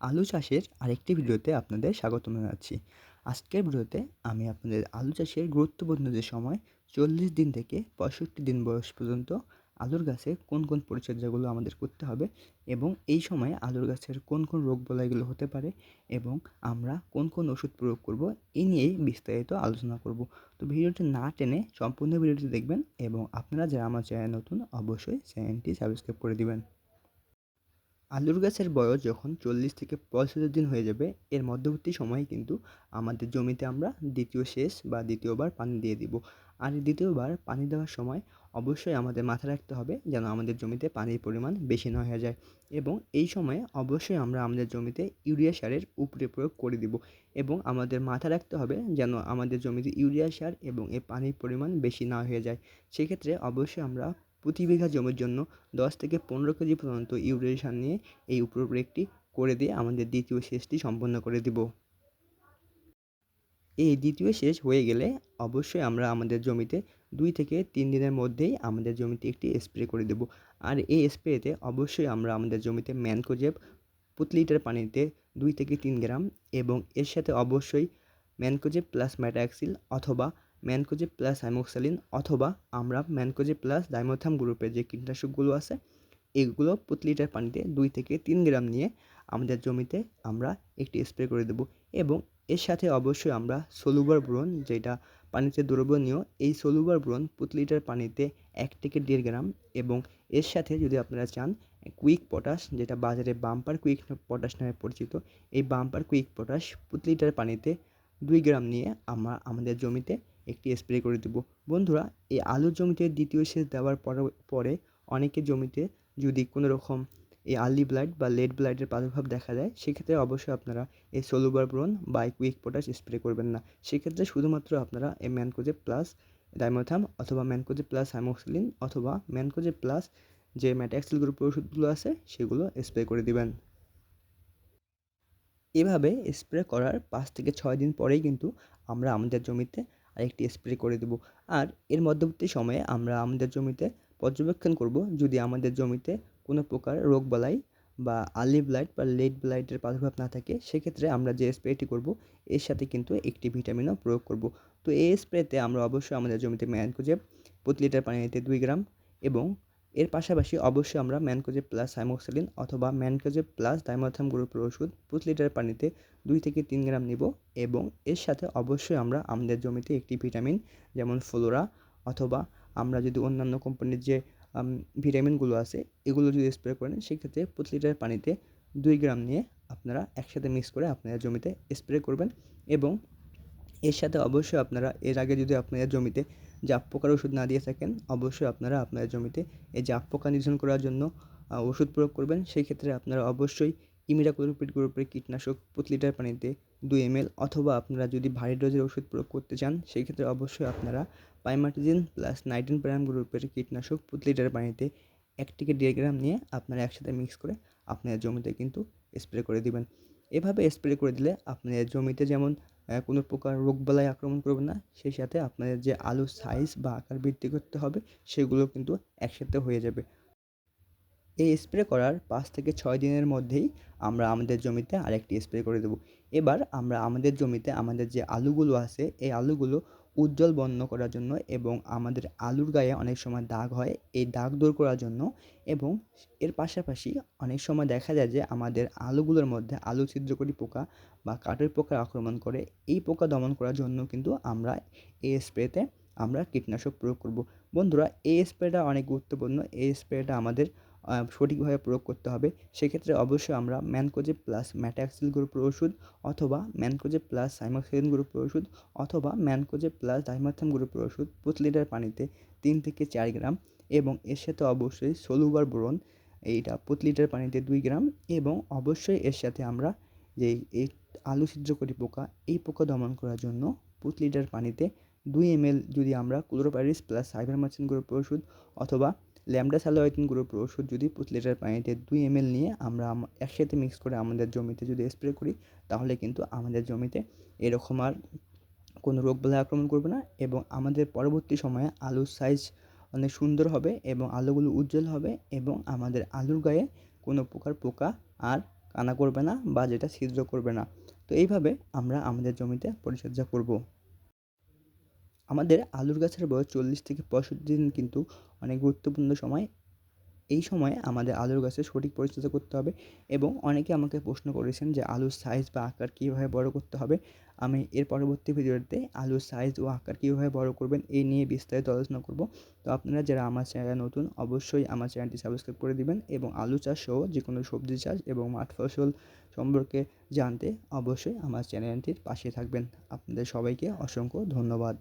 আলু চাষের আরেকটি ভিডিওতে আপনাদের স্বাগতম জানাচ্ছি। আজকের ভিডিওতে আমি আপনাদের আলু চাষের গুরুত্বপূর্ণ যে সময়, চল্লিশ দিন থেকে পঁয়ষট্টি দিন বয়স পর্যন্ত আলুর গাছে কোন কোন পরিচর্যাগুলো আমাদের করতে হবে এবং এই সময়ে আলুর গাছের কোন কোন রোগ বলাইগুলো হতে পারে এবং আমরা কোন কোন ওষুধ প্রয়োগ করব এই নিয়েই বিস্তারিত আলোচনা করব। তো ভিডিওটি না টেনে সম্পূর্ণ ভিডিওটি দেখবেন এবং আপনারা যারা আমার চ্যানেল নতুন অবশ্যই চ্যানেলটি সাবস্ক্রাইব করে দিবেন। আলুর গাছের বয়স যখন চল্লিশ থেকে পঁয়ষট্টি দিন হয়ে যাবে, এর মধ্যবর্তী সময়ে কিন্তু আমাদের জমিতে আমরা দ্বিতীয় শেষ বা দ্বিতীয়বার পানি দিয়ে দিব। আর দ্বিতীয়বার পানি দেওয়ার সময় অবশ্যই আমাদের মাথায় রাখতে হবে যেন আমাদের জমিতে পানির পরিমাণ বেশি না হয়ে যায় এবং এই সময়ে অবশ্যই আমরা আমাদের জমিতে ইউরিয়া সারের উপরে প্রয়োগ করে দিব এবং আমাদের মাথায় রাখতে হবে যেন আমাদের জমিতে ইউরিয়া সার এবং এর পানির পরিমাণ বেশি না হয়ে যায়। সেক্ষেত্রে অবশ্যই আমরা প্রতি বিঘা জমির জন্য দশ থেকে পনেরো কেজি পর্যন্ত ইউরিয়া সার নিয়ে এই উপপ্রয়োগটি করে দিয়ে আমাদের দ্বিতীয় সেচটি সম্পন্ন করে দিব। এই দ্বিতীয় সেচ হয়ে গেলে অবশ্যই আমরা আমাদের জমিতে দুই থেকে তিন দিনের মধ্যেই আমাদের জমিতে একটি স্প্রে করে দেব। আর এই স্প্রেতে অবশ্যই আমরা আমাদের জমিতে ম্যানকোজেব প্রতি লিটার পানিতে দুই থেকে তিন গ্রাম এবং এর সাথে অবশ্যই ম্যানকোজেব প্লাস ম্যাটাক্সিল অথবা ম্যানকোজেব প্লাস হাইমোক্সালিন অথবা আমরা ম্যানকোজেব প্লাস ডাইমোথাম গ্রুপের যে কীটনাশকগুলো আছে, এগুলো প্রতি লিটার পানিতে দুই থেকে তিন গ্রাম নিয়ে আমাদের জমিতে আমরা একটি স্প্রে করে দেবো এবং এর সাথে অবশ্যই আমরা সলুবার ব্রোন যেটা পানিতে দ্রবণীয়, এই সলুবার ব্রোন প্রতি লিটার পানিতে এক থেকে দেড় গ্রাম এবং এর সাথে যদি আপনারা চান, কুইক পটাশ যেটা বাজারে বাম্পার কুইক পটাশ নামে পরিচিত, এই বাম্পার কুইক পটাশ প্রতি লিটার পানিতে দুই গ্রাম নিয়ে আমরা আমাদের জমিতে একটি স্প্রে করে দেবো। বন্ধুরা, এই আলুর জমিতে দ্বিতীয় সেচ দেওয়ার পরে অনেকের জমিতে যদি কোনো রকম এই আর্লি ব্লাইট বা লেট ব্লাইটের প্রাদুর্ভাব দেখা যায় সেক্ষেত্রে অবশ্যই আপনারা এই সোলুবার ব্রোন বা কুইক পটাশ স্প্রে করবেন না। সেক্ষেত্রে শুধুমাত্র আপনারা এই ম্যানকোজে প্লাস ডাইমোথাম অথবা ম্যানকোজে প্লাস হাইমোক্সিলিন অথবা ম্যানকোজে প্লাস যে ম্যাটাক্সিল গ্রুপের ওষুধগুলো আছে, সেগুলো স্প্রে করে দিবেন। এভাবে স্প্রে করার পাঁচ থেকে ছয় দিন পরেই কিন্তু আমরা আমাদের জমিতে আরেকটি স্প্রে করে দেবো। আর এর মধ্যবর্তী সময়ে আমরা আমাদের জমিতে পর্যবেক্ষণ করব। যদি আমাদের জমিতে কোনো প্রকার রোগ রোগবালাই বা আলি ব্লাইট বা লেট ব্লাইটের প্রাদুর্ভাব না থাকে, সেক্ষেত্রে আমরা যে স্প্রেটি করব, এর সাথে কিন্তু একটি ভিটামিনও প্রয়োগ করব। তো এই স্প্রেতে আমরা অবশ্যই আমাদের জমিতে ম্যানকোজেব, প্রতি লিটার পানিতে দুই গ্রাম এবং এর পাশাপাশি অবশ্যই আমরা ম্যানকোজে প্লাস হাইমোক্সালিন অথবা ম্যানকোজে প্লাস ডাইমোথাম গ্রুপের ওষুধ প্রতি লিটার পানিতে দুই থেকে তিন গ্রাম নিব এবং এর সাথে অবশ্যই আমরা আমাদের জমিতে একটি ভিটামিন যেমন ফ্লোরা অথবা আমরা যদি অন্যান্য কোম্পানির যে ভিটামিনগুলো আছে এগুলো যদি স্প্রে করেন, সেক্ষেত্রে প্রতি লিটার পানিতে দুই গ্রাম নিয়ে আপনারা একসাথে মিক্স করে আপনাদের জমিতে স্প্রে করবেন এবং এর সাথে অবশ্যই আপনারা এর আগে যদি আপনাদের জমিতে জাপ পোকার ওষুধ না দিয়ে থাকেন, অবশ্যই আপনারা আপনার জমিতে এই জাপ পোকা নিধন করার জন্য ওষুধ প্রয়োগ করবেন। সেই ক্ষেত্রে আপনারা অবশ্যই ইমিডাক্লোপিড গ্রুপের কীটনাশক প্রতি লিটার পানিতে দুই এম এল অথবা আপনারা যদি ভারী ডোজের ওষুধ প্রয়োগ করতে চান, সেই ক্ষেত্রে অবশ্যই আপনারা পাইমাটিজিন প্লাস নাইট্রিন প্যারাম গ্রুপের কীটনাশক প্রতি লিটার পানিতে এক থেকে দেড় গ্রাম নিয়ে আপনারা একসাথে মিক্স করে আপনার জমিতে কিন্তু স্প্রে করে দিবেন। এভাবে স্প্রে করে দিলে আপনার জমিতে যেমন কোনো প্রকার রোগবালাই আক্রমণ করবে না। সেই সাথে আপনাদের যে আলুর সাইজ বা আকার বৃদ্ধি করতে হবে, সেগুলো কিন্তু একসাথে হয়ে যাবে। এই স্প্রে করার পাঁচ থেকে ছয় দিনের মধ্যেই আমরা আমাদের জমিতে আরেকটি স্প্রে করে দেবো। এবার আমরা আমাদের জমিতে আমাদের যে আলুগুলো আছে, এই আলুগুলো উজ্জ্বল বর্ণ করার জন্য এবং আমাদের আলুর গায়ে অনেক সময় দাগ হয়, এই দাগ দূর করার জন্য এবং এর পাশাপাশি অনেক সময় দেখা যায় যে আমাদের আলুগুলোর মধ্যে আলু ছিদ্রকরী পোকা বা কাঠের পোকা আক্রমণ করে, এই পোকা দমন করার জন্য কিন্তু আমরা এই স্প্রেতে আমরা কীটনাশক প্রয়োগ করব। বন্ধুরা এই স্প্রেটা অনেক গুরুত্বপূর্ণ। এই স্প্রেটা আমাদের সঠিকভাবে প্রয়োগ করতে হবে। সেক্ষেত্রে অবশ্যই আমরা ম্যানকোজে প্লাস ম্যাটাক্সিল গ্রুপের ওষুধ অথবা ম্যানকোজে প্লাস সাইমোক্সিলিন গ্রুপের ওষুধ অথবা ম্যানকোজে প্লাস ডাইমাথাম গ্রুপের ওষুধ প্রতি লিটার পানিতে তিন থেকে চার গ্রাম এবং এর সাথে অবশ্যই সলুবার বোরন, এইটা প্রতি লিটার পানিতে দুই গ্রাম এবং অবশ্যই এর সাথে আমরা যে এই আলু ছিদ্রকরী পোকা, এই পোকা দমন করার জন্য প্রতি লিটার পানিতে দুই এমএল যদি আমরা ক্লোরোপাইরিস প্লাস সাইবারমাইসিন গ্রুপের ওষুধ অথবা ল্যামডা স্যালোয়াইটিন গ্রুপের ওষুধ যদি প্রতি লিটার পানিতে দুই এমএল নিয়ে আমরা একসাথে মিক্স করে আমাদের জমিতে যদি স্প্রে করি, তাহলে কিন্তু আমাদের জমিতে এরকম আর কোনো রোগবালাই আক্রমণ করবে না এবং আমাদের পরবর্তী সময়ে আলুর সাইজ অনেক সুন্দর হবে এবং আলুগুলো উজ্জ্বল হবে এবং আমাদের আলুর গায়ে কোনো প্রকার পোকা আর কানা করবে না বা যেটা ছিদ্র করবে না। তো এইভাবে আমরা আমাদের জমিতে পরিচর্যা করব। আমাদের আলুর গাছের বয়স চল্লিশ থেকে পঁয়ষট্টি দিন কিন্তু অনেক গুরুত্বপূর্ণ সময়। এই সময়ে আমাদের আলুর গাছের সঠিক পরিচর্যা করতে হবে এবং অনেকে আমাকে প্রশ্ন করেছেন যে আলুর সাইজ বা আকার কীভাবে বড় করতে হবে। আমি এর পরবর্তী ভিডিওতে আলুর সাইজ ও আকার কীভাবে বড় করবেন এই নিয়ে বিস্তারিত আলোচনা করব। তো আপনারা যারা আমার চ্যানেলে নতুন, অবশ্যই আমার চ্যানেলটি সাবস্ক্রাইব করে দিবেন এবং আলু চাষ সহ যে কোনো সবজি চাষ এবং মাঠ ফসল সম্পর্কে জানতে অবশ্যই আমার চ্যানেলটির পাশে থাকবেন। আপনাদের সবাইকে অসংখ্য ধন্যবাদ।